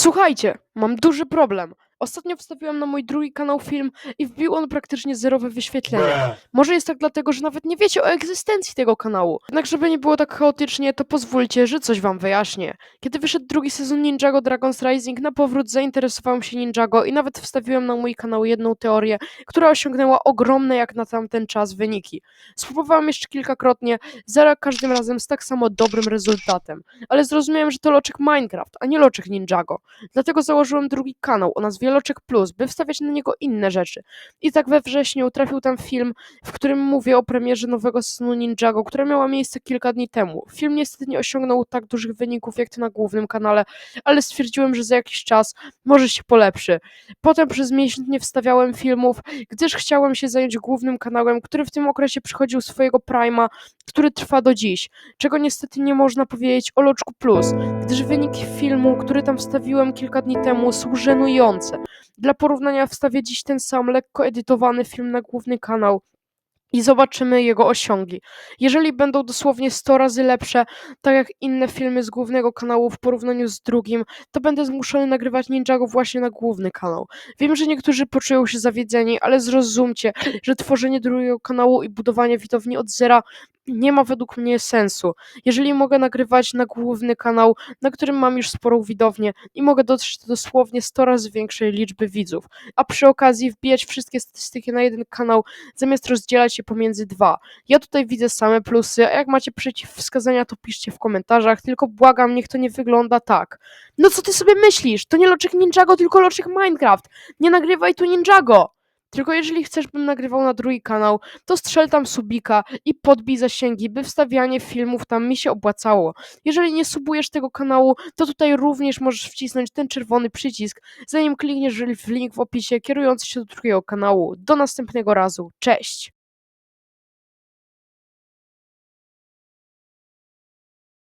Słuchajcie, mam duży problem. Ostatnio wstawiłem na mój drugi kanał film i wbił on praktycznie zerowe wyświetlenia. Może jest tak dlatego, że nawet nie wiecie o egzystencji tego kanału. Jednak żeby nie było tak chaotycznie, to pozwólcie, że coś wam wyjaśnię. Kiedy wyszedł drugi sezon Ninjago Dragon's Rising, na powrót zainteresowałem się Ninjago i nawet wstawiłem na mój kanał jedną teorię, która osiągnęła ogromne jak na tamten czas wyniki. Spróbowałem jeszcze kilkakrotnie, za każdym razem z tak samo dobrym rezultatem. Ale zrozumiałem, że to loczek Minecraft, a nie loczek Ninjago. Dlatego założyłem drugi kanał o nazwie Loczek Plus, by wstawiać na niego inne rzeczy. I tak we wrześniu trafił tam film, w którym mówię o premierze nowego sezonu Ninjago, która miała miejsce kilka dni temu. Film niestety nie osiągnął tak dużych wyników jak ty na głównym kanale, ale stwierdziłem, że za jakiś czas może się polepszy. Potem przez miesiąc nie wstawiałem filmów, gdyż chciałem się zająć głównym kanałem, który w tym okresie przychodził swojego prima, który trwa do dziś, czego niestety nie można powiedzieć o Loczku Plus, gdyż wyniki filmu, który tam wstawiłem kilka dni temu są żenujące. Dla porównania wstawię dziś ten sam lekko edytowany film na główny kanał i zobaczymy jego osiągi. Jeżeli będą dosłownie 100 razy lepsze, tak jak inne filmy z głównego kanału w porównaniu z drugim, to będę zmuszony nagrywać Ninjago właśnie na główny kanał. Wiem, że niektórzy poczują się zawiedzeni, ale zrozumcie, że tworzenie drugiego kanału i budowanie widowni od zera nie ma według mnie sensu. Jeżeli mogę nagrywać na główny kanał, na którym mam już sporą widownię i mogę dotrzeć do dosłownie 100 razy większej liczby widzów, a przy okazji wbijać wszystkie statystyki na jeden kanał, zamiast rozdzielać je pomiędzy dwa. Ja tutaj widzę same plusy, a jak macie przeciwwskazania, to piszcie w komentarzach, tylko błagam, niech to nie wygląda tak. No co ty sobie myślisz? To nie loczek Ninjago, tylko loczek Minecraft. Nie nagrywaj tu Ninjago! Tylko jeżeli chcesz, bym nagrywał na drugi kanał, to strzel tam subika i podbij zasięgi, by wstawianie filmów tam mi się opłacało. Jeżeli nie subujesz tego kanału, to tutaj również możesz wcisnąć ten czerwony przycisk, zanim klikniesz w link w opisie kierujący się do drugiego kanału. Do następnego razu. Cześć!